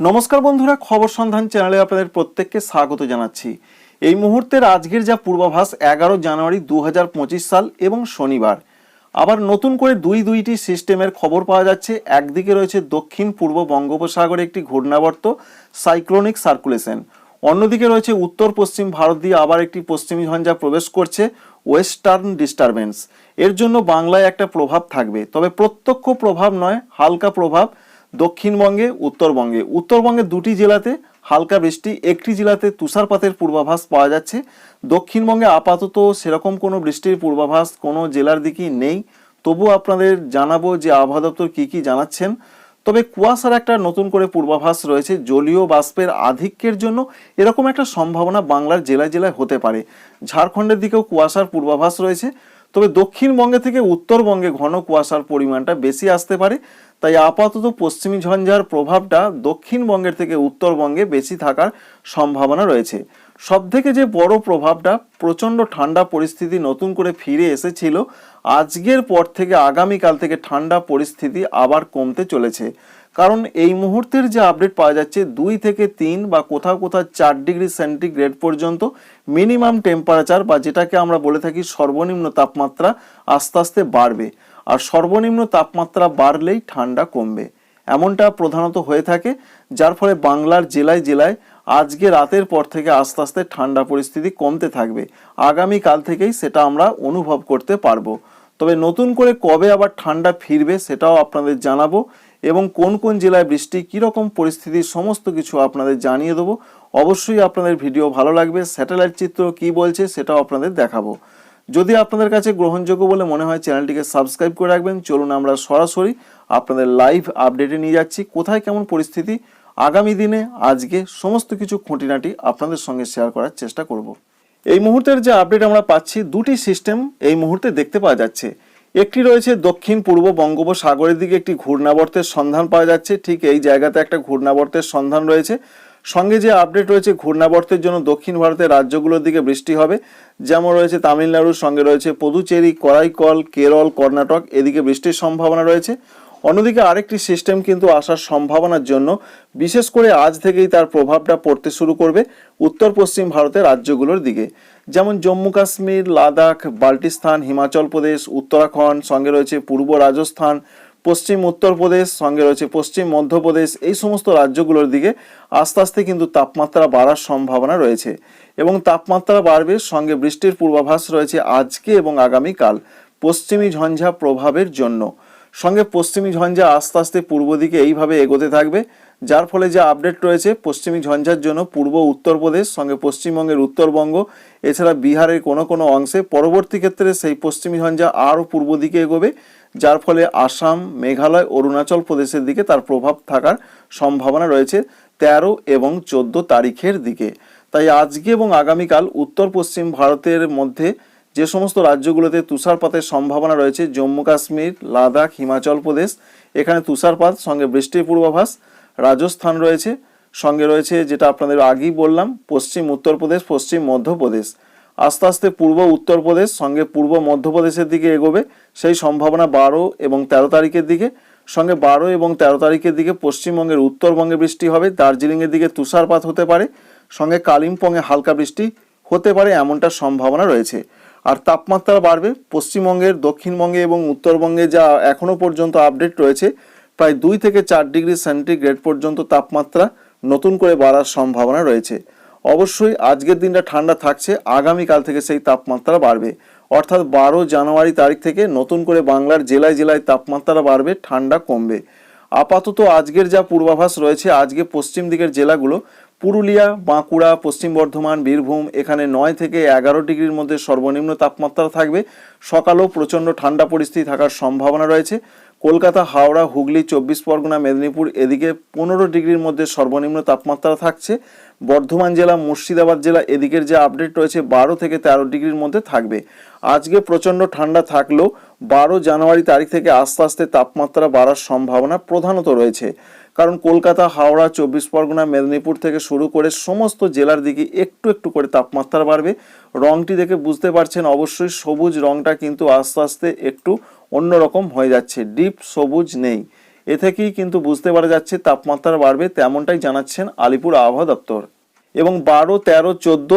নমস্কার বন্ধুরা, খবর সন্ধান চ্যানেলে আপনাদের প্রত্যেককে স্বাগত জানাচ্ছি। এই মুহূর্তের আজকের যা পূর্বাভাস, এগারো জানুয়ারি দু হাজার পঁচিশ সাল এবং শনিবার। আবার নতুন করে দুই দুইটি সিস্টেমের খবর পাওয়া যাচ্ছে। একদিকে রয়েছে দক্ষিণ পূর্ব বঙ্গোপসাগরে একটি ঘূর্ণাবর্ত, সাইক্লোনিক সার্কুলেশন। অন্যদিকে রয়েছে উত্তর পশ্চিম ভারত দিয়ে আবার একটি পশ্চিমী ঝঞ্ঝা প্রবেশ করছে, ওয়েস্টার্ন ডিস্টারবেন্স। এর জন্য বাংলায় একটা প্রভাব থাকবে। তবে প্রত্যক্ষ প্রভাব নয়, হালকা প্রভাব দক্ষিণবঙ্গে, উত্তরবঙ্গে। উত্তরবঙ্গে দুটি জেলাতে হালকা বৃষ্টি, একটি জেলাতে তুষারপাতের পূর্বাভাস পাওয়া যাচ্ছে। দক্ষিণবঙ্গে আপাতত সেরকম কোনো বৃষ্টির পূর্বাভাস কোনো জেলার দিকেই নেই। তবু আপনাদের জানাব যে আবহাওয়া দপ্তর কী কী জানাচ্ছেন। তবে কুয়াশার একটা নতুন করে পূর্বাভাস রয়েছে জলীয় বাষ্পের আধিক্যের জন্য। এরকম একটা সম্ভাবনা বাংলার জেলায় জেলায় হতে পারে। ঝাড়খণ্ডের দিকেও কুয়াশার পূর্বাভাস রয়েছে। তবে দক্ষিণবঙ্গে থেকে উত্তরবঙ্গে ঘন কুয়াশার পরিমাণটা বেশি আসতে পারে, তাই আপাতত পশ্চিমী ঝঞ্ঝার প্রভাবটা দক্ষিণবঙ্গের থেকে উত্তরবঙ্গে বেশি থাকার সম্ভাবনা রয়েছে। সবথেকে যে বড় প্রভাবটা প্রচণ্ড ঠান্ডা পরিস্থিতি নতুন করে ফিরে এসেছিল, আজকের পর থেকে আগামীকাল থেকে ঠান্ডা পরিস্থিতি আবার কমতে চলেছে। কারণ এই মুহূর্তের যে আপডেট পাওয়া যাচ্ছে দুই থেকে তিন বা কোথাও কোথাও চার ডিগ্রি সেন্টিগ্রেড পর্যন্ত মিনিমাম টেম্পারেচার বা যেটাকে আমরা বলে থাকি সর্বনিম্ন তাপমাত্রা আস্তে আস্তে বাড়বে। আর সর্বনিম্ন তাপমাত্রা বাড়লেই ঠান্ডা কমবে। এমনটা প্রধানত হয়ে থাকে, যার ফলে বাংলার জেলায় জেলায় আজকে রাতের পর থেকে আস্তে আস্তে ঠান্ডা পরিস্থিতি কমতে থাকবে। আগামী কাল থেকেই সেটা আমরা অনুভব করতে পারব। তবে নতুন করে কবে আবার ঠান্ডা ফিরবে সেটাও আপনাদের জানাব। এবং কোন কোন জেলায় বৃষ্টি, কীরকম পরিস্থিতি, সমস্ত কিছু আপনাদের জানিয়ে দেবো। অবশ্যই আপনাদের ভিডিও ভালো লাগবে, স্যাটেলাইট চিত্র কি বলছে সেটাও আপনাদের দেখাবো। যদি আপনাদের কাছে গ্রহণযোগ্য বলে মনে হয়, চ্যানেলটিকে সাবস্ক্রাইব করে রাখবেন। চলুন আমরা সরাসরি আপনাদের লাইভ আপডেটে নিয়ে যাচ্ছি, কোথায় কেমন পরিস্থিতি, আগামী দিনে, আজকে সমস্ত কিছু খুঁটিনাটি আপনাদের সঙ্গে শেয়ার করার চেষ্টা করব। এই মুহূর্তের যে আপডেট আমরা পাচ্ছি, দুটি সিস্টেম এই মুহূর্তে দেখতে পাওয়া যাচ্ছে। একটি রয়েছে দক্ষিণ পূর্ব বঙ্গোপসাগরের দিকে, একটি ঘূর্ণাবর্তের সন্ধান পাওয়া যাচ্ছে। ঠিক এই জায়গাতে একটা ঘূর্ণাবর্তের সন্ধান রয়েছে। সঙ্গে যে আপডেট রয়েছে, ঘূর্ণাবর্তের জন্য দক্ষিণ ভারতের রাজ্যগুলোর দিকে বৃষ্টি হবে। যেমন রয়েছে তামিলনাড়ুর সঙ্গে রয়েছে পদুচেরি, করাইকল, কেরল, কর্ণাটক, এদিকে বৃষ্টির সম্ভাবনা রয়েছে। অন্যদিকে আরেকটি সিস্টেম কিন্তু আসার সম্ভাবনার জন্য, বিশেষ করে আজ থেকেই তার প্রভাবটা পড়তে শুরু করবে উত্তর পশ্চিম ভারতের রাজ্যগুলোর দিকে। যেমন জম্মু কাশ্মীর, লাদাখ, বাল্টিস্তান, হিমাচল প্রদেশ, উত্তরাখণ্ড, সঙ্গে রয়েছে পূর্ব রাজস্থান, পশ্চিম উত্তরপ্রদেশ সঙ্গে রয়েছে পশ্চিম মধ্যপ্রদেশ এই সমস্ত রাজ্যগুলোর দিকে আস্তে আস্তে কিন্তু তাপমাত্রা বাড়ার সম্ভাবনা রয়েছে। এবং তাপমাত্রা বাড়বে, সঙ্গে বৃষ্টির পূর্বাভাস রয়েছে আজকে এবং আগামীকাল, পশ্চিমী ঝঞ্ঝা প্রভাবের জন্য। সঙ্গে পশ্চিমী ঝঞ্ঝা আস্তে আস্তে পূর্ব দিকে এইভাবে এগোতে থাকবে, যার ফলে যে আপডেট রয়েছে, পশ্চিমী ঝঞ্ঝার জন্য পূর্ব উত্তরপ্রদেশ, সঙ্গে পশ্চিমবঙ্গের উত্তরবঙ্গ, এছাড়া বিহারের কোনো কোনো অংশে পরবর্তী ক্ষেত্রে সেই পশ্চিমী ঝঞ্ঝা আরও পূর্ব দিকে এগোবে, যার ফলে আসাম, মেঘালয়, অরুণাচল প্রদেশের দিকে তার প্রভাব থাকার সম্ভাবনা রয়েছে তেরো এবং চোদ্দ তারিখের দিকে। তাই আজকে এবং আগামীকাল উত্তর পশ্চিম ভারতের মধ্যে যে সমস্ত রাজ্যগুলোতে তুষারপাতের সম্ভাবনা রয়েছে, জম্মু কাশ্মীর, লাদাখ, হিমাচল প্রদেশ, এখানে তুষারপাত, সঙ্গে বৃষ্টির পূর্বাভাস, রাজস্থান রয়েছে, সঙ্গে রয়েছে যেটা আপনাদের আগেই বললাম, পশ্চিম উত্তরপ্রদেশ পশ্চিম মধ্যপ্রদেশ আস্তে আস্তে পূর্ব উত্তরপ্রদেশ সঙ্গে পূর্ব মধ্যপ্রদেশের দিকে এগোবে, সেই সম্ভাবনা বারো এবং তেরো তারিখের দিকে, সঙ্গে বারো এবং তেরো তারিখের দিকে পশ্চিমবঙ্গের উত্তরবঙ্গে বৃষ্টি হবে, দার্জিলিংয়ের দিকে তুষারপাত হতে পারে, সঙ্গে কালিম্পংয়ে হালকা বৃষ্টি হতে পারে, এমনটা সম্ভাবনা রয়েছে। আর তাপমাত্রা বাড়বে। পশ্চিমবঙ্গের, দক্ষিণবঙ্গে এবং উত্তরবঙ্গে যা এখনও পর্যন্ত আপডেট রয়েছে, প্রায় দুই থেকে চার ডিগ্রি সেন্টিগ্রেড পর্যন্ত তাপমাত্রা নতুন করে বাড়ার সম্ভাবনা রয়েছে। অবশ্যই আজকের দিনটা ঠান্ডা থাকছে, আগামীকাল থেকে সেই তাপমাত্রা বাড়বে। অর্থাৎ বারো জানুয়ারি তারিখ থেকে নতুন করে বাংলার জেলায় জেলায় তাপমাত্রা বাড়বে, ঠান্ডা কমবে। আপাতত আজকের যা পূর্বাভাস রয়েছে, আজকে পশ্চিম দিকের জেলাগুলো পুরুলিয়া, বাঁকুড়া, পশ্চিম বর্ধমান, বীরভূম, এখানে নয় থেকে এগারো ডিগ্রির মধ্যে সর্বনিম্ন তাপমাত্রা থাকবে। সকালেও প্রচণ্ড ঠান্ডা পরিস্থিতি থাকার সম্ভাবনা রয়েছে। কলকাতা, হাওড়া, হুগলি, চব্বিশ পরগনা, মেদিনীপুর, এদিকে পনেরো ডিগ্রির মধ্যে সর্বনিম্ন তাপমাত্রা থাকছে। বর্ধমান জেলা, মুর্শিদাবাদ জেলা, এদিকের যে আপডেট রয়েছে, বারো থেকে তেরো ডিগ্রির মধ্যে থাকবে। আজকে প্রচণ্ড ঠান্ডা থাকলেও বারো জানুয়ারি তারিখ থেকে আস্তে আস্তে তাপমাত্রা বাড়ার সম্ভাবনা প্রধানত রয়েছে। কারণ কলকাতা, হাওড়া, চব্বিশ পরগনা, মেদিনীপুর থেকে শুরু করে সমস্ত জেলার দিকে একটু একটু করে তাপমাত্রা বাড়বে। রংটি দেখে বুঝতে পারছেন, অবশ্যই সবুজ রংটা কিন্তু আস্তে আস্তে একটু অন্যরকম হয়ে যাচ্ছে, ডিপ সবুজ নেই। এ থেকেই কিন্তু বুঝতে পারা যাচ্ছে তাপমাত্রা বাড়বে, তেমনটাই জানাচ্ছেন আলিপুর আবহাওয়া দপ্তর। এবং বারো, তেরো, চোদ্দ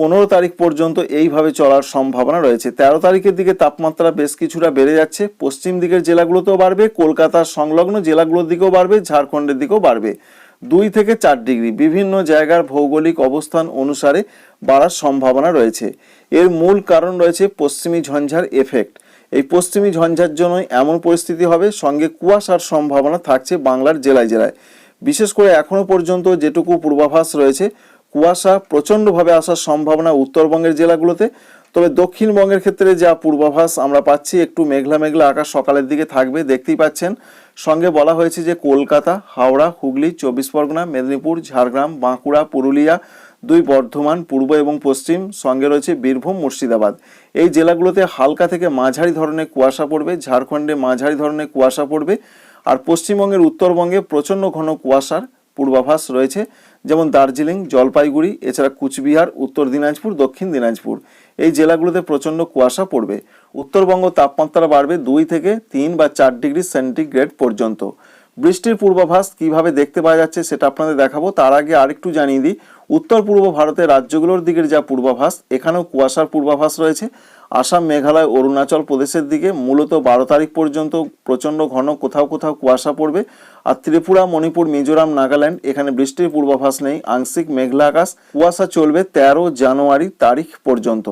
পনেরো তারিখ পর্যন্ত এইভাবে চলার সম্ভাবনা রয়েছে। তেরো তারিখের দিকে তাপমাত্রা বেশ কিছুটা বেড়ে যাচ্ছে। পশ্চিম দিকের জেলাগুলোতেও বাড়বে, কলকাতার সংলগ্ন জেলাগুলোর দিকেও বাড়বে, ঝাড়খণ্ডের দিকেও বাড়বে। দুই থেকে চার ডিগ্রি। বিভিন্ন জায়গার ভৌগোলিক অবস্থান অনুসারে বাড়ার সম্ভাবনা রয়েছে। এর মূল কারণ রয়েছে পশ্চিমী ঝঞ্ঝার এফেক্ট এই পশ্চিমী ঝঞ্ঝার জন্যই এমন পরিস্থিতি হবে, সঙ্গে কুয়াশার সম্ভাবনা থাকছে বাংলার জেলায় জেলায়। বিশেষ করে এখনও পর্যন্ত যেটুকু পূর্বাভাস রয়েছে কুয়াশা প্রচণ্ডভাবে আসার সম্ভাবনা উত্তরবঙ্গের জেলাগুলোতে। তবে দক্ষিণবঙ্গের ক্ষেত্রে যা পূর্বাভাস আমরা পাচ্ছি, একটু মেঘলা মেঘলা আকাশ সকালের দিকে থাকবে, দেখতেই পাচ্ছেন। সঙ্গে বলা হয়েছে যে কলকাতা, হাওড়া, হুগলি, চব্বিশ পরগনা, মেদিনীপুর, ঝাড়গ্রাম, বাঁকুড়া, পুরুলিয়া, দুই বর্ধমান, পূর্ব এবং পশ্চিম। সঙ্গে রয়েছে বীরভূম, মুর্শিদাবাদ। এই জেলাগুলোতে হালকা থেকে মাঝারি ধরনের কুয়াশা পড়বে, ঝাড়খণ্ডে মাঝারি ধরনের কুয়াশা পড়বে। আর পশ্চিমবঙ্গের উত্তরবঙ্গে প্রচণ্ড ঘন কুয়াশার পূর্বাভাস রয়েছে। যেমন দার্জিলিং, জলপাইগুড়ি, এছাড়া কুচবিহার, উত্তর দিনাজপুর, দক্ষিণ দিনাজপুর। এই জেলাগুলোতে প্রচণ্ড কুয়াশা পড়বে। উত্তরবঙ্গ তাপমাত্রা বাড়বে দুই থেকে তিন বা চার ডিগ্রি সেন্টিগ্রেড পর্যন্ত। বৃষ্টির পূর্বাভাস কীভাবে দেখতে পাওয়া যাচ্ছে সেটা আপনাদের দেখাবো। তার আগে আরেকটু জানিয়ে দিই উত্তর পূর্ব ভারতের রাজ্যগুলোর দিকের যা পূর্বাভাস, এখানেও কুয়াশার পূর্বাভাস রয়েছে। আসাম, মেঘালয়, অরুণাচল প্রদেশের দিকে মূলত বারো তারিখ পর্যন্ত প্রচণ্ড ঘন, কোথাও কোথাও কুয়াশা পড়বে। আর ত্রিপুরা, মণিপুর, মিজোরাম, নাগাল্যান্ড, এখানে বৃষ্টির পূর্বাভাস নেই। আংশিক মেঘলা আকাশ। কুয়াশা চলবে তেরো জানুয়ারি তারিখ পর্যন্ত।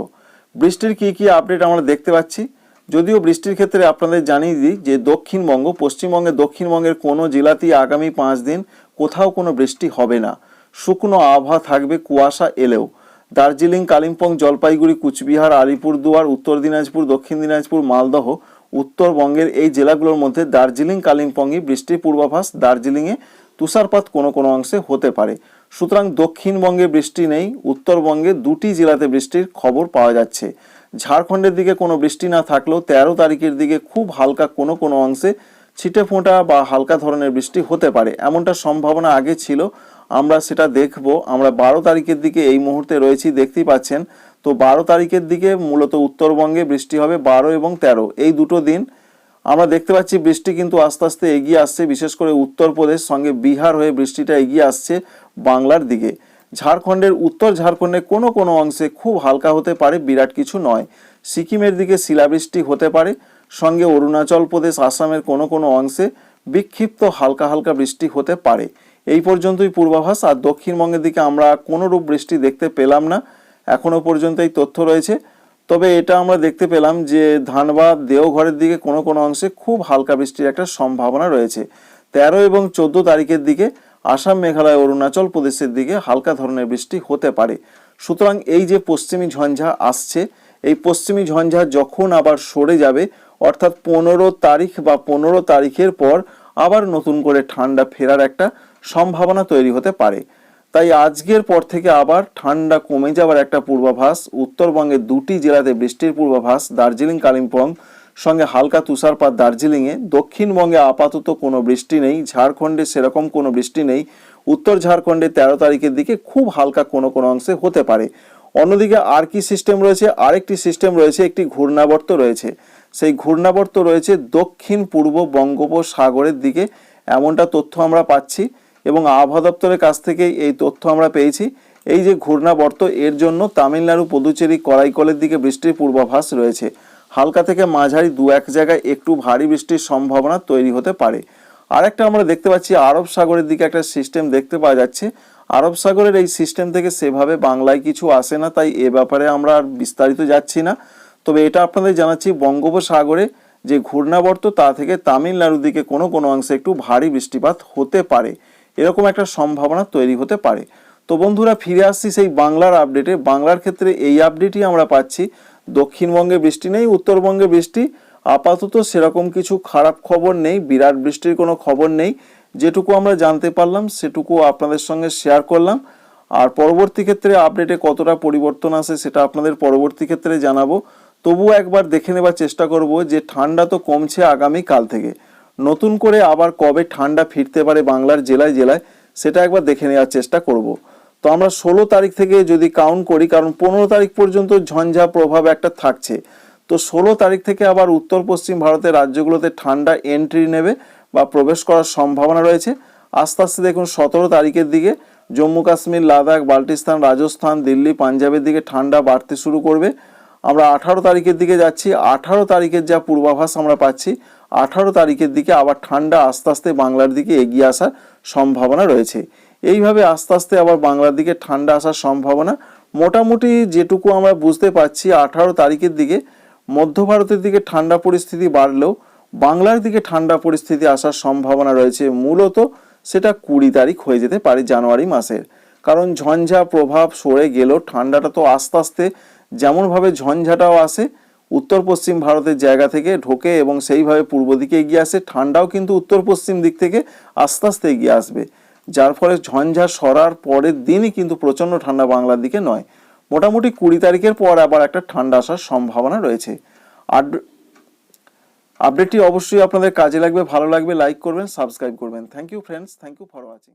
বৃষ্টির কি কি আপডেট আমরা দেখতে পাচ্ছি? যদিও বৃষ্টির ক্ষেত্রে আপনাদের জানিয়ে দিই যে দক্ষিণবঙ্গ পশ্চিমবঙ্গের দক্ষিণবঙ্গের কোনো জেলাতেই আগামী পাঁচ দিন কোথাও কোনো বৃষ্টি হবে না। শুকনো আবহাওয়া থাকবে, কুয়াশা এলেও। দার্জিলিং, কালিম্পং, জলপাইগুড়ি, কুচবিহার, আলিপুরদুয়ার, উত্তর দিনাজপুর, দক্ষিণ দিনাজপুর, মালদহ, উত্তরবঙ্গের এই জেলাগুলোর মধ্যে দার্জিলিং কালিম্পংয়ে বৃষ্টির পূর্বাভাস দার্জিলিংয়ে তুষারপাত কোনো কোনো অংশে হতে পারে। সুতরাং দক্ষিণবঙ্গে বৃষ্টি নেই, উত্তরবঙ্গে দুটি জেলাতে বৃষ্টির খবর পাওয়া যাচ্ছে। ঝাড়খণ্ডের দিকে কোনো বৃষ্টি না থাকলেও তেরো তারিখের দিকে খুব হালকা কোনো কোনো অংশে ছিটে ফোঁটা বা হালকা ধরনের বৃষ্টি হতে পারে। এমনটা সম্ভাবনা আগে ছিল। আমরা সেটা দেখব। আমরা বারো তারিখের দিকে এই মুহূর্তে রয়েছি, দেখতেই পাচ্ছেন। তো বারো তারিখের দিকে মূলত উত্তরবঙ্গে বৃষ্টি হবে বারো এবং তেরো। এই দুটো দিন আমরা দেখতে পাচ্ছি বৃষ্টি কিন্তু আস্তে আস্তে এগিয়ে আসছে, বিশেষ করে উত্তরপ্রদেশ, সঙ্গে বিহার হয়ে বৃষ্টিটা এগিয়ে আসছে বাংলার দিকে। ঝাড়খণ্ডের উত্তর ঝাড়খণ্ডে কোনো কোনো অংশে খুব হালকা হতে পারে, বিরাট কিছু নয়। সিকিমের দিকে শিলাবৃষ্টি হতে পারে। সঙ্গে অরুণাচল প্রদেশ, আসামের কোনো কোনো অংশে বিক্ষিপ্ত হালকা হালকা বৃষ্টি হতে পারে। এই পর্যন্তই পূর্বাভাস। আর দক্ষিণবঙ্গের দিকে আমরা কোনোরূপ বৃষ্টি দেখতে পেলাম না। এখনও পর্যন্ত এই তথ্য রয়েছে। তবে এটা আমরা দেখতে পেলাম যে ধানবাদ, দেওঘরের দিকে কোনো কোনো অংশে খুব হালকা বৃষ্টির একটা সম্ভাবনা রয়েছে। তেরো এবং চোদ্দ তারিখের দিকে আসাম, মেঘালয়, অরুণাচল প্রদেশের দিকে হালকা ধরনের বৃষ্টি হতে পারে। সুতরাং এই যে পশ্চিমী ঝঞ্ঝা আসছে, এই পশ্চিমী ঝঞ্ঝা যখন আবার সরে যাবে অর্থাৎ পনেরো তারিখ বা পনেরো তারিখের পর আবার নতুন করে ঠান্ডা ফেরার একটা সম্ভাবনা তৈরি হতে পারে। তাই আজকের পর থেকে আবার ঠান্ডা কমে যাওয়ার একটা পূর্বাভাস উত্তরবঙ্গের দুটি জেলাতে বৃষ্টির পূর্বাভাস, দার্জিলিং, কালিম্পং, সঙ্গে হালকা তুষারপাত দার্জিলিংয়ে। দক্ষিণবঙ্গে আপাতত কোনো বৃষ্টি নেই, ঝাড়খণ্ডে সেরকম কোনো বৃষ্টি নেই। উত্তর ঝাড়খণ্ডে তেরো তারিখের দিকে খুব হালকা কোনো কোনো অংশে হতে পারে। অন্যদিকে আর কি সিস্টেম রয়েছে? আরেকটি সিস্টেম রয়েছে, একটি ঘূর্ণাবর্ত রয়েছে। সেই ঘূর্ণাবর্ত রয়েছে দক্ষিণ পূর্ব বঙ্গোপসাগরের দিকে। এমনটা তথ্য আমরা পাচ্ছি এবং আবহাওয়া দপ্তরের কাছ থেকে এই তথ্য আমরা পেয়েছি। এই যে ঘূর্ণাবর্ত, এর জন্য তামিলনাড়ু, পুদুচেরি, করাইকলের দিকে বৃষ্টির পূর্বাভাস রয়েছে। হালকা থেকে মাঝারি দু এক জায়গায় একটু ভারী বৃষ্টির সম্ভাবনা তৈরি হতে পারে। আরেকটা আমরা দেখতে পাচ্ছি, আরব সাগরের দিকে একটা সিস্টেম দেখতে পাওয়া যাচ্ছে। আরব সাগরের এই সিস্টেম থেকে সেভাবে বাংলায় কিছু আসে না, তাই এ ব্যাপারে আমরা আর বিস্তারিত যাচ্ছি না। তবে এটা আপনাদের জানাচ্ছি বঙ্গোপসাগরে যে ঘূর্ণাবর্ত, তা থেকে তামিলনাড়ুর দিকে কোনো কোনো অংশে একটু ভারী বৃষ্টিপাত হতে পারে। এরকম একটা সম্ভাবনা তৈরি হতে পারে। তো বন্ধুরা, ফিরে আসছি সেই বাংলার আপডেটে। বাংলার ক্ষেত্রে এই আপডেটই আমরা পাচ্ছি। দক্ষিণবঙ্গে বৃষ্টি নেই, উত্তরবঙ্গে বৃষ্টি। আপাতত সেরকম কিছু খারাপ খবর নেই, বিরাট বৃষ্টির কোনো খবর নেই। যেটুকু আমরা জানতে পারলাম, সেটুকু আপনাদের সঙ্গে শেয়ার করলাম। আর পরবর্তী ক্ষেত্রে আপডেটে কতটা পরিবর্তন আসে, সেটা আপনাদের পরবর্তী ক্ষেত্রে জানাব। তবুও একবার দেখে নেবার চেষ্টা করব যে ঠান্ডা তো কমছে আগামী কাল থেকে। নতুন করে আবার কবে ঠান্ডা ফিরতে পারে বাংলার জেলায় জেলায়, সেটা একবার দেখে নেওয়ার চেষ্টা করব। তো আমরা ষোলো তারিখ থেকে যদি কাউন্ট করি, কারণ পনেরো তারিখ পর্যন্ত ঝঞ্ঝা প্রভাব একটা থাকছে। তো ষোলো তারিখ থেকে আবার উত্তর পশ্চিম ভারতের রাজ্যগুলোতে ঠান্ডা এন্ট্রি নেবে বা প্রবেশ করার সম্ভাবনা রয়েছে। আস্তে আস্তে দেখুন সতেরো তারিখের দিকে জম্মু কাশ্মীর, লাদাখ, বাল্টিস্তান, রাজস্থান, দিল্লি, পাঞ্জাবের দিকে ঠান্ডা বাড়তে শুরু করবে। আমরা আঠারো তারিখের দিকে যাচ্ছি। আঠারো তারিখের যা পূর্বাভাস আমরা পাচ্ছি, আঠারো তারিখের দিকে আবার ঠান্ডা আস্তে আস্তে বাংলার দিকে এগিয়ে আসার সম্ভাবনা রয়েছে। এইভাবে আস্তে আস্তে আবার বাংলার দিকে ঠান্ডা আসার সম্ভাবনা মোটামুটি যেটুকু আমরা বুঝতে পারছি, আঠারো তারিখের দিকে মধ্য ভারতের দিকে ঠান্ডা পরিস্থিতি বাড়লেও বাংলার দিকে ঠান্ডা পরিস্থিতি আসার সম্ভাবনা রয়েছে। মূলত সেটা কুড়ি তারিখ হয়ে যেতে পারে জানুয়ারি মাসের। কারণ ঝঞ্ঝা প্রভাব সরে গেলেও ঠান্ডাটা তো আস্তে আস্তে যেমনভাবে ঝঞ্ঝাটাও আসে উত্তর পশ্চিম ভারতের জায়গা থেকে ঢোকে এবং সেইভাবে পূর্ব দিকে এগিয়ে আসে, ঠান্ডাও কিন্তু উত্তর পশ্চিম দিক থেকে আস্তে আস্তে এগিয়ে আসবে। যার ফলে ঝঞ্ঝা সরার পরের দিনই কিন্তু প্রচণ্ড ঠান্ডা বাংলার দিকে নয়। মোটামুটি কুড়ি তারিখের পর আবার একটা ঠান্ডা আসার সম্ভাবনা রয়েছে। আর আপডেটটি অবশ্যই আপনাদের কাজে লাগবে, ভালো লাগবে লাইক করবেন সাবস্ক্রাইব করবেন। Thank you friends thank you for watching